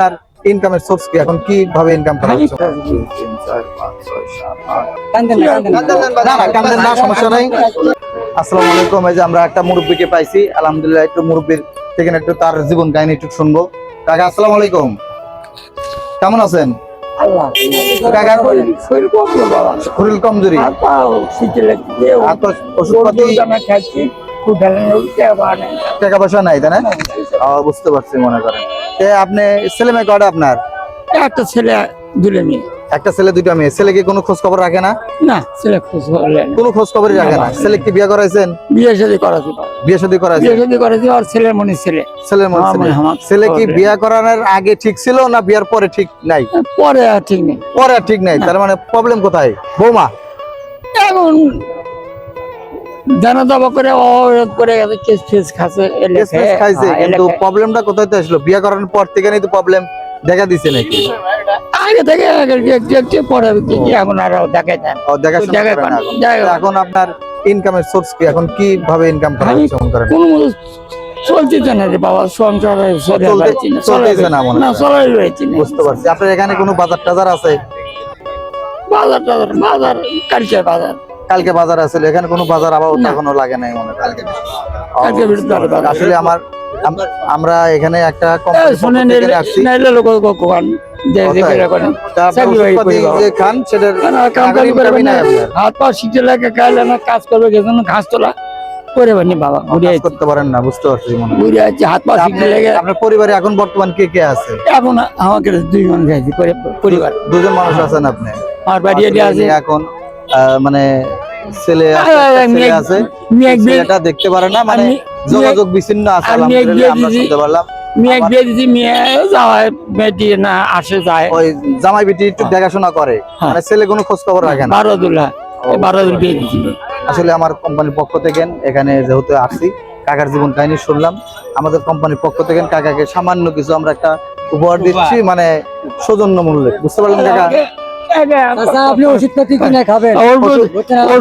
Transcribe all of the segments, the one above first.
আপনার ইনকামের সোর্স কি? এখন কীভাবে ইনকাম করা হচ্ছে? না সমস্যা নাই। আসসালামু আলাইকুম। এই যে আমরা একটা মুরব্বীকে পাইছি। আলহামদুলিল্লাহ একটু মুরব্বীর থেকে একটু তার জীবন কাহিনী একটু শুনব। কাকা আসসালামু আলাইকুম। কেমন আছেন? কাকা শরীর কমজোরি ওষুধপাতি টাকা পয়সা নাই তাই না? বুঝতে পারছি মনে করেন। আপনি ছেলে মেয়ে কয়টা আপনার? একটা ছেলে দুলে মেয়ে। একটা ছেলে দুইটা মেয়ে। ছেলে কি কোনো খোঁজ খবর রাখে না? না ছেলে খোঁজ না। কোনো খোঁজ খবরই রাখে না। ছেলে কি বিয়ে করাইছেন? বিয়ে শাদী করাছি বিয়ে শাদী করাইছেন? বিয়ে শাদী করেছি আর ছেলের মনে ছেলে। ছেলের আমার- আমার ছেলে কি বিয়ে করানোর আগে ঠিক ছিল না বিয়ার পরে ঠিক নাই? পরে আর ঠিক নেই। পরে আর ঠিক নাই। তার মানে প্রবলেম কোথায়? বৌমা। এখন জানা দাবা করে এরকম করে কেস ফেস কেস ফেস খাইছে হ্যাঁ, কিন্তু প্রবলেমটা কোথায় তো আসলো? বিয়ে করানোর পর থেকে তো প্রবলেম দেখা দিছে নাকি? আগে থেকে একটু একটু পরে এখন আর আপনার ইনকামের সোর্স কি? এখন কীভাবে ইনকাম করা করেন কোনো চলতেছে না রে বাবা সংসার চলে চলতে- চলতেছে না না চলাই রয়েছে বুঝতে পারছি। আপনার এখানে কোনো বাজার টাজার আছে? বাজার টাজার বাজার কালকে বাজার। কালকে বাজার আছে এখানে কোনো বাজার আবার এখনও লাগে নাই মনে কালকে। আসলে আমার আমরা এখানে একটা কাজ করবে ঘাস তোলা। করে বাবা ঘুরে করতে পারেন না বুঝতে পারছি মনে ঘুরে আছি হাত পা লেগে। আপনার পরিবারে এখন বর্তমান কে কে আছে? এখন আমাকে দুই মানুষ আছে পরিবার। দুজন মানুষ আছেন আপনি? আমার বাড়ি আছে। এখন মানে ছেলে আছে, ছেলেটা দেখতে পারে না মানে যোগাযোগ বিচ্ছিন্ন আছে আলহামদুলিল্লাহ আমরা শুনতে পারলাম। মেয়ে বিয়ে দিছি মেয়ে যাওয়ায় বেটি না আসে যায়। ওই জামাই বিটি একটু দেখাশোনা করে হ্যাঁ। মানে ছেলে কোনো খোঁজ খবর রাখে না। বিয়ে আসলে আমার কোম্পানির পক্ষ থেকে এখানে যেহেতু আসছি কাকার জীবন কাহিনী শুনলাম আমাদের কোম্পানির পক্ষ থেকে কাকাকে সামান্য কিছু আমরা একটা উপহার দিচ্ছি মানে সৌজন্য মূল্যে। বুঝতে পারলেন কাকা? আপনি ওষুধ পাতি কিনে খাবেন?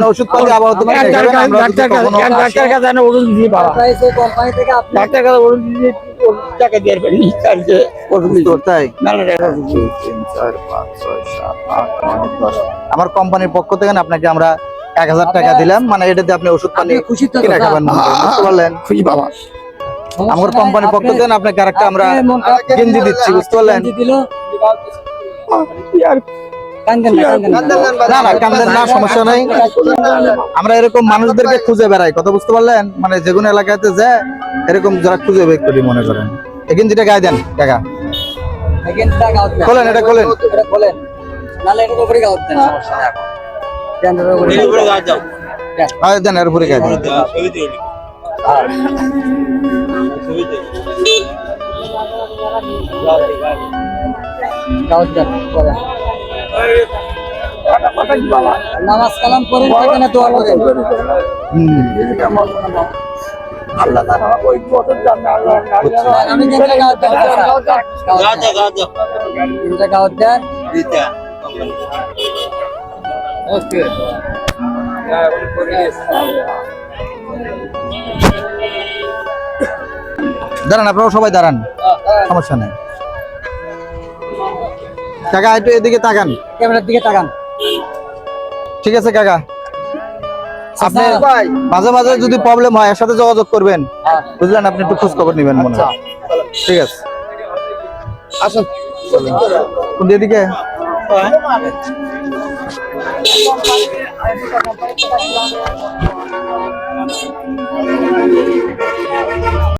ওষুধ পাতি আবার ডাক্তার দেখাবেন, আমরা কাছে ওষুধ ডাক্তার কাছে ওষুধ টাকা দিয়ে কালকে ওষুধ কোম্পানির পক্ষ থেকে আপনাকে আমরা এক হাজার টাকা দিলাম মানে এটাতে আপনি ওষুধ পানি কিনে খাবেন খুশি বাবা। আমার কোম্পানির পক্ষ থেকে আপনাকে আরেকটা আমরা গেঞ্জি দিচ্ছি বুঝতে পারলেন? না না। কান্দেন না সমস্যা নাই। আমরা এরকম মানুষদেরকে খুঁজে বেড়াই। কথা বুঝতে পারলেন? মানে যে কোনো এলাকাতে যে এরকম যারা খুঁজে বের করি মনে করেন। এই গেঞ্জিটা গায়ে দেন টাকা। খোলেন এটা খোলেন। হ্যাঁ দেন এর উপরে গায়ে দেন। নামাজ কালাম করে এখানে দোয়া করে আল্লাহ ওই বদর জান্নাত আল্লাহ আমি যেটা গাওয়াত দেন গাওয়াত দেন ওকে। দাঁড়ান আপনারা সবাই দাঁড়ান। সমস্যা নেই। কাকা একটু এদিকে তাকান। ক্যামেরার দিকে তাকান। ঠিক আছে কাকা। আপনি আচ্ছা। মাঝে মাঝে যদি প্রবলেম হয় এর সাথে যোগাযোগ করবেন। হ্যাঁ। বুঝলেন? আপনি একটু খোঁজ খবর নেবেন মনে হয়। আচ্ছা। ঠিক আছে। আসুন। এদিকে